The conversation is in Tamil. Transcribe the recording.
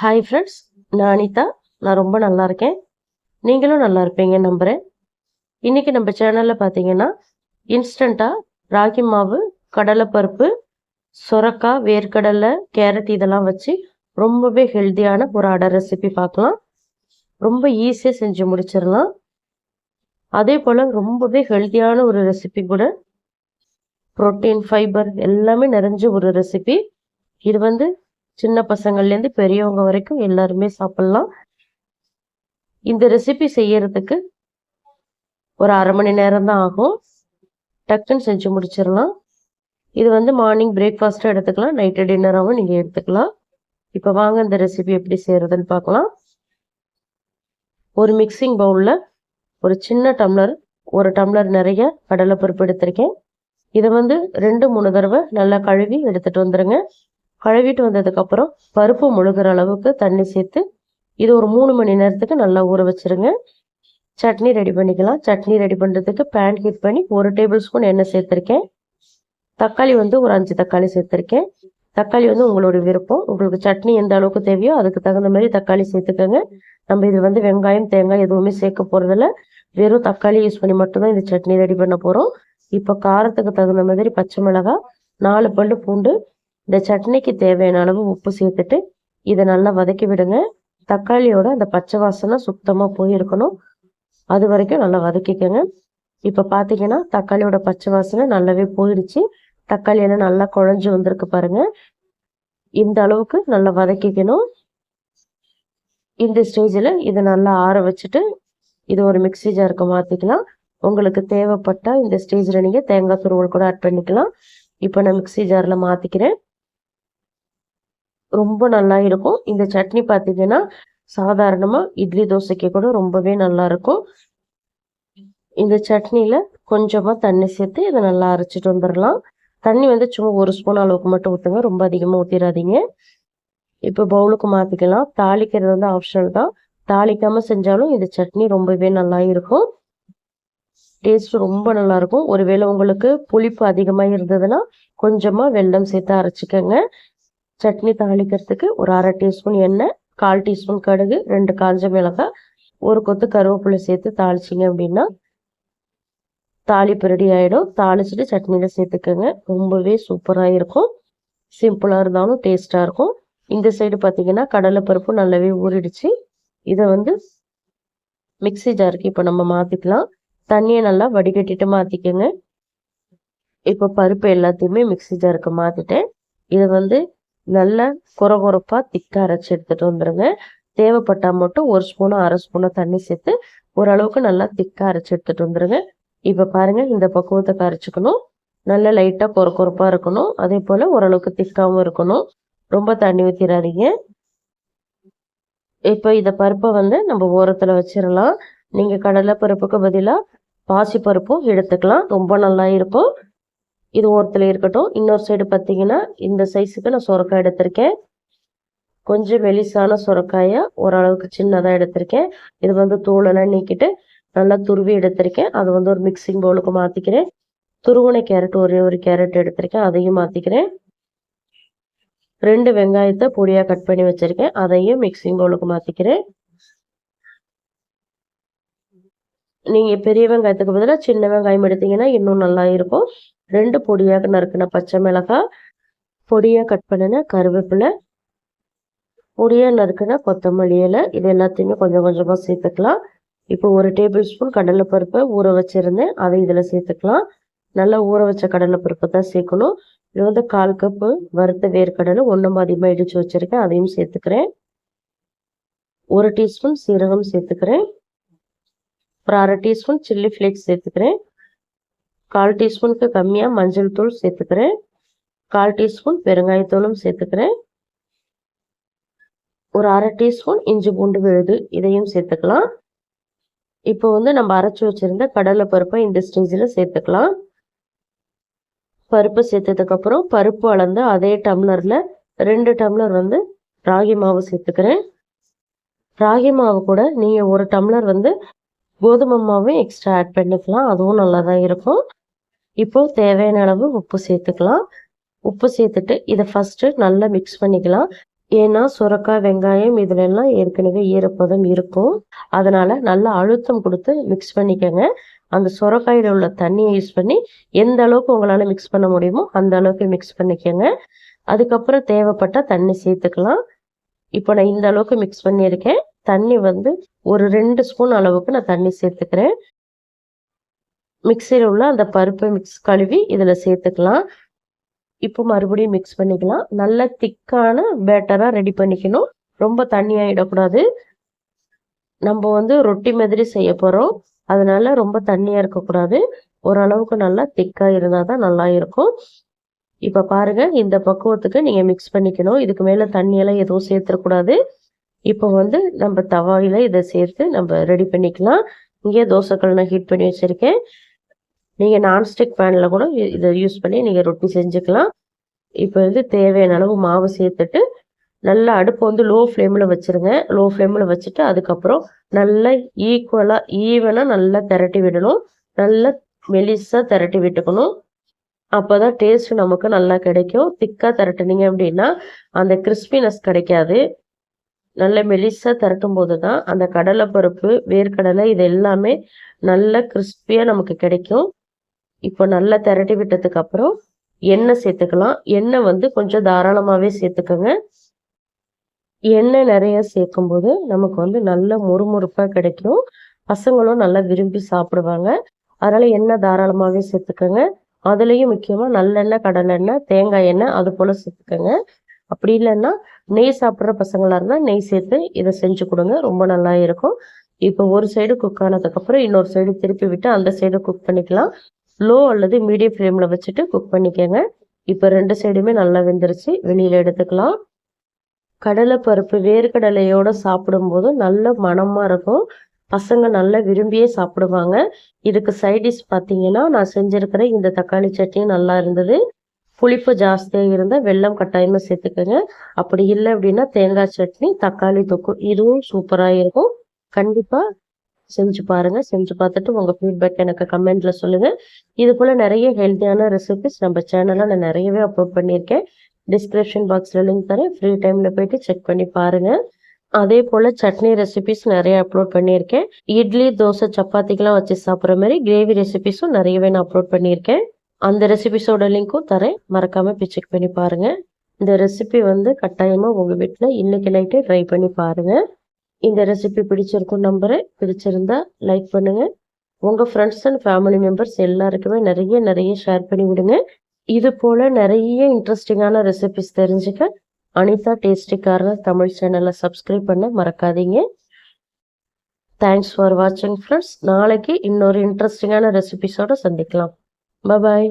ஹாய் ஃப்ரெண்ட்ஸ் நான் அனிதா. நான் ரொம்ப நல்லா இருக்கேன். நீங்களும் நல்லா இருப்பீங்க நம்புகிறேன் இன்றைக்கி நம்ம சேனலில் பார்த்தீங்கன்னா இன்ஸ்டண்ட்டாக ராகி மாவு கடலைப்பருப்பு சுரக்காய் வேர்க்கடலை கேரட் இதெல்லாம் வச்சு ரொம்பவே ஹெல்த்தியான ஒரு அடை ரெசிபி பார்க்கலாம். ரொம்ப ஈஸியாக செஞ்சு முடிச்சிடலாம். அதே போல் ரொம்பவே ஹெல்த்தியான ஒரு ரெசிபி கூட ப்ரோட்டீன் ஃபைபர் எல்லாமே நிறைஞ்ச ஒரு ரெசிபி இது வந்து சின்ன பசங்கள்லேருந்து பெரியவங்க வரைக்கும் எல்லாருமே சாப்பிட்லாம். இந்த ரெசிபி செய்யறதுக்கு ஒரு அரை மணி நேரம் தான் ஆகும். டக்குன்னு செஞ்சு முடிச்சிடலாம். இது வந்து மார்னிங் பிரேக்ஃபாஸ்ட்டாக எடுத்துக்கலாம். நைட்டு டின்னராகவும் நீங்கள் எடுத்துக்கலாம். இப்போ வாங்க இந்த ரெசிபி எப்படி செய்கிறதுன்னு பார்க்கலாம். ஒரு மிக்சிங் பவுலில் ஒரு சின்ன டம்ளர் ஒரு டம்ளர் நிறைய கடலைப்பருப்பு எடுத்திருக்கேன். இதை வந்து ரெண்டு மூணு தடவை நல்லா கழுவி எடுத்துகிட்டு வந்துடுங்க கழுவிட்டு வந்ததுக்கப்புறம் பருப்பு முழுகிற அளவுக்கு தண்ணி சேர்த்து இது ஒரு மூணு மணி நேரத்துக்கு நல்லா ஊற வச்சுருங்க. சட்னி ரெடி பண்ணிக்கலாம். சட்னி ரெடி பண்ணுறதுக்கு பேன் ஹீட் பண்ணி ஒரு டேபிள் ஸ்பூன் எண்ணெய் சேர்த்துருக்கேன். தக்காளி வந்து ஒரு அஞ்சு தக்காளி சேர்த்துருக்கேன். தக்காளி வந்து உங்களோட விருப்பம். உங்களுக்கு சட்னி எந்த அளவுக்கு தேவையோ அதுக்கு தகுந்த மாதிரி தக்காளி சேர்த்துக்கோங்க. நம்ம இது வந்து வெங்காயம் தேங்காய் எதுவுமே சேர்க்க போகிறதில்ல வெறும் தக்காளி யூஸ் பண்ணி மட்டும்தான் இந்த சட்னி ரெடி பண்ண போகிறோம் இப்போ காரத்துக்கு தகுந்த மாதிரி பச்சை மிளகாய் நாலு பல்லு பூண்டு இந்த சட்னிக்கு தேவையான அளவு உப்பு சேர்த்துட்டு இதை நல்லா வதக்கி விடுங்க. தக்காளியோட அந்த பச்சை வாசனை சுத்தமாக போயிருக்கணும். அது வரைக்கும் நல்லா வதக்கிக்கோங்க. இப்போ பார்த்தீங்கன்னா தக்காளியோட பச்சை வாசனை நல்லாவே போயிடுச்சு. தக்காளியெல்லாம் நல்லா குழஞ்சி வந்திருக்கு பாருங்க. இந்த அளவுக்கு நல்லா வதக்கிக்கணும். இந்த ஸ்டேஜில் இதை நல்லா ஆற வச்சுட்டு இது ஒரு மிக்சி ஜாருக்கு மாற்றிக்கலாம் உங்களுக்கு தேவைப்பட்டால் இந்த ஸ்டேஜில் நீங்கள் தேங்காய் துருவல் கூட ஆட் பண்ணிக்கலாம். இப்போ நான் மிக்சி ஜாரில் மாற்றிக்கிறேன் ரொம்ப நல்லா இருக்கும். இந்த சட்னி பார்த்தீங்கன்னா சாதாரணமாக இட்லி தோசைக்கு கூட ரொம்பவே நல்லா இருக்கும். இந்த சட்னியில் கொஞ்சமாக தண்ணி சேர்த்து இதை நல்லா அரைச்சிட்டு வந்துடலாம். தண்ணி வந்து சும்மா ஒரு ஸ்பூன் அளவுக்கு மட்டும் ஊற்றுங்க ரொம்ப அதிகமாக ஊற்றிடாதீங்க இப்போ பவுலுக்கு மாற்றிக்கலாம் தாளிக்கிறது வந்து ஆப்ஷனல் தான். தாளிக்காமல் செஞ்சாலும் இந்த சட்னி ரொம்பவே நல்லா இருக்கும். டேஸ்ட் ரொம்ப நல்லா இருக்கும். ஒருவேளை உங்களுக்கு புளிப்பு அதிகமாக இருந்ததுன்னா கொஞ்சமாக வெல்லம் சேர்த்து அரைச்சிக்கோங்க. சட்னி தாளிக்கிறதுக்கு ஒரு அரை டீஸ்பூன் எண்ணெய் கால் டீஸ்பூன் கடுகு ரெண்டு காஞ்ச மிளகாய் ஒரு கொத்து கருவேப்பிலை சேர்த்து தாளிச்சிங்க அப்படின்னா தாளிப்பு ரெடி ஆகிடும் தாளிச்சிட்டு சட்னியில் சேர்த்துக்கோங்க. ரொம்பவே சூப்பராக இருக்கும். சிம்பிளாக இருந்தாலும் டேஸ்ட்டாக இருக்கும். இந்த சைடு பார்த்தீங்கன்னா கடலைப்பருப்பு நல்லாவே ஊறிடுச்சு. இதை வந்து மிக்சி ஜாருக்கு இப்போ நம்ம மாற்றிக்கலாம் தண்ணியை நல்லா வடிகட்டிட்டு மாற்றிக்கோங்க இப்போ பருப்பு எல்லாத்தையுமே மிக்சி ஜாருக்கு மாற்றிட்டேன் இதை வந்து நல்ல குறை குறைப்பாக திக்காக அரைச்சி எடுத்துகிட்டு வந்துடுங்க தேவைப்பட்டால் மட்டும் ஒரு ஸ்பூனோ அரை ஸ்பூனோ தண்ணி சேர்த்து ஓரளவுக்கு நல்லா திக்காக அரைச்சி எடுத்துகிட்டு வந்துடுங்க இப்போ பாருங்கள் இந்த பக்குவத்தை அரைச்சிக்கணும் நல்ல லைட்டாக குறை குறைப்பாக இருக்கணும். அதே போல் ஓரளவுக்கு திக்காகவும் இருக்கணும். ரொம்ப தண்ணி ஊற்றிடாதீங்க இப்போ இந்த பருப்பை வந்து நம்ம ஓரத்தில் வச்சிடலாம் நீங்கள் கடலை பருப்புக்கு பதிலாக பாசி பருப்பும் எடுத்துக்கலாம். ரொம்ப நல்லா இருக்கும். இது ஓரத்தில் இருக்கட்டும். இன்னொரு சைடு பார்த்தீங்கன்னா இந்த சைஸுக்கு நான் சுரக்காய் எடுத்திருக்கேன். கொஞ்சம் வெளிசான சுரக்காயை ஓரளவுக்கு சின்னதாக எடுத்திருக்கேன். இது வந்து தூளெல்லாம் நீக்கிட்டு நல்லா துருவி எடுத்திருக்கேன். அது வந்து ஒரு மிக்சிங் பவுலுக்கு மாற்றிக்கிறேன் துருவனை கேரட் ஒரே ஒரு கேரட் எடுத்திருக்கேன். அதையும் மாற்றிக்கிறேன் ரெண்டு வெங்காயத்தை பொடியாக கட் பண்ணி வச்சுருக்கேன். அதையும் மிக்சிங் பவுலுக்கு மாற்றிக்கிறேன் நீங்கள் பெரிய வெங்காயத்துக்கு பதிலாக சின்ன வெங்காயம் எடுத்தீங்கன்னா இன்னும் நல்லா இருக்கும். ரெண்டு பொடியாக நறுக்கின பச்சை மிளகாய் பொடியாக கட் பண்ணின கருவேப்பிலை பொடியாக நறுக்கின கொத்தமல்லி இலை இது எல்லாத்தையுமே கொஞ்சம் கொஞ்சமாக சேர்த்துக்கலாம். இப்போ ஒரு டேபிள் ஸ்பூன் கடலைப்பருப்பை ஊற வச்சுருந்தேன். அதை இதில் சேர்த்துக்கலாம். நல்லா ஊற வச்ச கடலைப்பருப்பை தான் சேர்க்கணும். இது வந்து கால் கப்பு வறுத்த வேர்க்கடலை ஒன்று அதிகமாக இடித்து வச்சுருக்கேன். அதையும் சேர்த்துக்கிறேன். ஒரு டீஸ்பூன் சீரகம் சேர்த்துக்கிறேன். ஒரு அரை டீஸ்பூன் சில்லி ஃப்ளேக்ஸ் சேர்த்துக்கிறேன். கால் டீஸ்பூனுக்கு கம்மியாக மஞ்சள் தூள் சேர்த்துக்கிறேன். கால் டீஸ்பூன் பெருங்காயத்தூளும் சேர்த்துக்கிறேன். ஒரு அரை டீஸ்பூன் இஞ்சி பூண்டு விழுது இதையும் சேர்த்துக்கலாம். இப்போ வந்து நம்ம அரைச்சி வச்சுருந்த கடலை பருப்பை இந்த ஸ்டேஜில் சேர்த்துக்கலாம். பருப்பு சேர்த்ததுக்கப்புறம் பருப்பு அளந்து அதே டம்ளரில் ரெண்டு டம்ளர் வந்து ராகி மாவு சேர்த்துக்கிறேன். ராகி மாவு கூட நீங்கள் ஒரு டம்ளர் வந்து கோதுமை மாவும் எக்ஸ்ட்ரா ஆட் பண்ணிக்கலாம் அதுவும் நல்லா தான் இருக்கும். இப்போ தேவையான அளவு உப்பு சேர்த்துக்கலாம். உப்பு சேர்த்துட்டு இதை ஃபஸ்ட்டு நல்லா மிக்ஸ் பண்ணிக்கலாம். ஏன்னா சுரக்காய் வெங்காயம் இதுல எல்லாம் ஏற்கனவே ஈரப்பதம் இருக்கும். அதனால நல்லா அழுத்தம் கொடுத்து மிக்ஸ் பண்ணிக்கோங்க. அந்த சுரக்காயில் உள்ள தண்ணியை யூஸ் பண்ணி எந்த அளவுக்கு உங்களால் மிக்ஸ் பண்ண முடியுமோ அந்த அளவுக்கு மிக்ஸ் பண்ணிக்கோங்க. அதுக்கப்புறம் தேவைப்பட்ட தண்ணி சேர்த்துக்கலாம். இப்போ நான் இந்த அளவுக்கு மிக்ஸ் பண்ணியிருக்கேன். தண்ணி வந்து ஒரு ரெண்டு ஸ்பூன் அளவுக்கு நான் தண்ணி சேர்த்துக்கிறேன். மிக்சியில் உள்ள அந்த பருப்பை மிக்ஸ் கழுவி இதில் சேர்த்துக்கலாம். இப்போ மறுபடியும் மிக்ஸ் பண்ணிக்கலாம். நல்ல திக்கான பேட்டராக ரெடி பண்ணிக்கணும். ரொம்ப தண்ணியாகிடக்கூடாது நம்ம வந்து ரொட்டி மாதிரி செய்ய போகிறோம் அதனால ரொம்ப தண்ணியாக இருக்கக்கூடாது. ஓரளவுக்கு நல்லா திக்காக இருந்தால் தான் நல்லா இருக்கும். இப்போ பாருங்க இந்த பக்குவத்துக்கு நீங்கள் மிக்ஸ் பண்ணிக்கணும். இதுக்கு மேலே தண்ணியெல்லாம் எதுவும் சேர்த்துடக்கூடாது இப்போ வந்து நம்ம தவாயில் இதை சேர்த்து நம்ம ரெடி பண்ணிக்கலாம். இங்கே தோசைக்கல் நான் ஹீட் பண்ணி வச்சுருக்கேன். நீங்கள் நான்ஸ்டிக் பேனில் கூட இதை யூஸ் பண்ணி நீங்கள் ரொட்டி செஞ்சுக்கலாம். இப்போ வந்து தேவையான அளவு மாவு சேர்த்துட்டு நல்லா அடுப்பு வந்து லோ ஃப்ளேமில் வச்சுருங்க. லோ ஃப்ளேமில் வச்சுட்டு அதுக்கப்புறம் நல்லா ஈக்குவலாக ஈவனாக நல்லா திரட்டி விடணும். நல்லா மெலிசாக திரட்டி விட்டுக்கணும். அப்போ தான் டேஸ்ட் நமக்கு நல்லா கிடைக்கும். திக்காக திரட்டுனீங்க அப்படின்னா அந்த கிறிஸ்பினஸ் கிடைக்காது. நல்ல மெலிசாக திரட்டும் போது தான் அந்த கடலை பருப்பு வேர்க்கடலை இது எல்லாமே நல்ல கிறிஸ்பியாக நமக்கு கிடைக்கும். இப்போ நல்லா திரட்டி விட்டதுக்கு அப்புறம் எண்ணெய் சேர்த்துக்கலாம். எண்ணெய் வந்து கொஞ்சம் தாராளமாகவே சேர்த்துக்கோங்க. எண்ணெய் நிறைய சேர்க்கும்போது நமக்கு வந்து நல்ல முறுமுறுப்பாக கிடைக்கும். பசங்களும் நல்லா விரும்பி சாப்பிடுவாங்க. அதனால் எண்ணெய் தாராளமாகவே சேர்த்துக்கோங்க. அதுலேயும் முக்கியமாக நல்லெண்ணெய் கடலெண்ணெய் தேங்காய் எண்ணெய் அது போல் சேர்த்துக்கோங்க. அப்படி இல்லைன்னா நெய் சாப்பிட்ற பசங்களாக இருந்தால் நெய் சேர்த்து இதை செஞ்சு கொடுங்க. ரொம்ப நல்லா இருக்கும். இப்போ ஒரு சைடு குக் ஆனதுக்கப்புறம் இன்னொரு சைடு திருப்பி விட்டு அந்த சைடு குக் பண்ணிக்கலாம். லோ அல்லது மீடியம் ஃப்ளேமில் வச்சுட்டு குக் பண்ணிக்கோங்க. இப்போ ரெண்டு சைடுமே நல்லா வெந்துருச்சு. வெளியில் எடுத்துக்கலாம். கடலை பருப்பு வேர்க்கடலையோடு சாப்பிடும்போது நல்ல மணமாக இருக்கும். பசங்க நல்லா விரும்பியே சாப்பிடுவாங்க. இதுக்கு சைடிஷ் பார்த்தீங்கன்னா நான் செஞ்சுருக்கிற இந்த தக்காளி சட்னியும் நல்லா இருந்தது. புளிப்பு ஜாஸ்தியாக இருந்தால் வெள்ளம் கட்டாயமாக சேர்த்துக்கோங்க. அப்படி இல்லை அப்படின்னா தேங்காய் சட்னி தக்காளி தொக்கு இதுவும் சூப்பராக இருக்கும். கண்டிப்பாக செஞ்சு பாருங்கள் செஞ்சு பார்த்துட்டு உங்கள் ஃபீட்பேக் எனக்கு கமெண்ட்டில் சொல்லுங்கள் இது போல் நிறைய ஹெல்த்தியான ரெசிபிஸ் நம்ம சேனலில் நான் நிறையவே அப்லோட் பண்ணியிருக்கேன். டிஸ்கிரிப்ஷன் பாக்ஸில் லிங்க் தரேன். ஃப்ரீ டைமில் போயிட்டு செக் பண்ணி பாருங்கள் அதே போல் சட்னி ரெசிபிஸ் நிறைய அப்லோட் பண்ணியிருக்கேன். இட்லி தோசை சப்பாத்திக்கெலாம் வச்சு சாப்பிட்ற மாதிரி கிரேவி ரெசிபிஸும் நிறையவே நான் அப்லோட் பண்ணியிருக்கேன். அந்த ரெசிபிஸோட லிங்க்கும் தரேன். மறக்காமல் போய் செக் பண்ணி பாருங்கள் இந்த ரெசிபி வந்து கட்டாயமாக உங்கள் வீட்டில் இன்னைக்கு நைட்டே ட்ரை பண்ணி பாருங்கள் இந்த ரெசிபி பிடிச்சிருக்கும் நம்புகிறேன் பிடிச்சிருந்தா லைக் பண்ணுங்கள் உங்கள் ஃப்ரெண்ட்ஸ் அண்ட் ஃபேமிலி மெம்பர்ஸ் எல்லாருக்குமே நிறைய நிறைய ஷேர் பண்ணி விடுங்க. இது போல் நிறைய இன்ட்ரெஸ்டிங்கான ரெசிபிஸ் தெரிஞ்சுக்க அனிதா டேஸ்டிக்காரர் தமிழ் சேனலை சப்ஸ்கிரைப் பண்ண மறக்காதீங்க. தேங்க்ஸ் ஃபார் வாட்சிங் ஃப்ரெண்ட்ஸ் நாளைக்கு இன்னொரு இன்ட்ரெஸ்டிங்கான ரெசிபிஸோடு சந்திக்கலாம். பாய்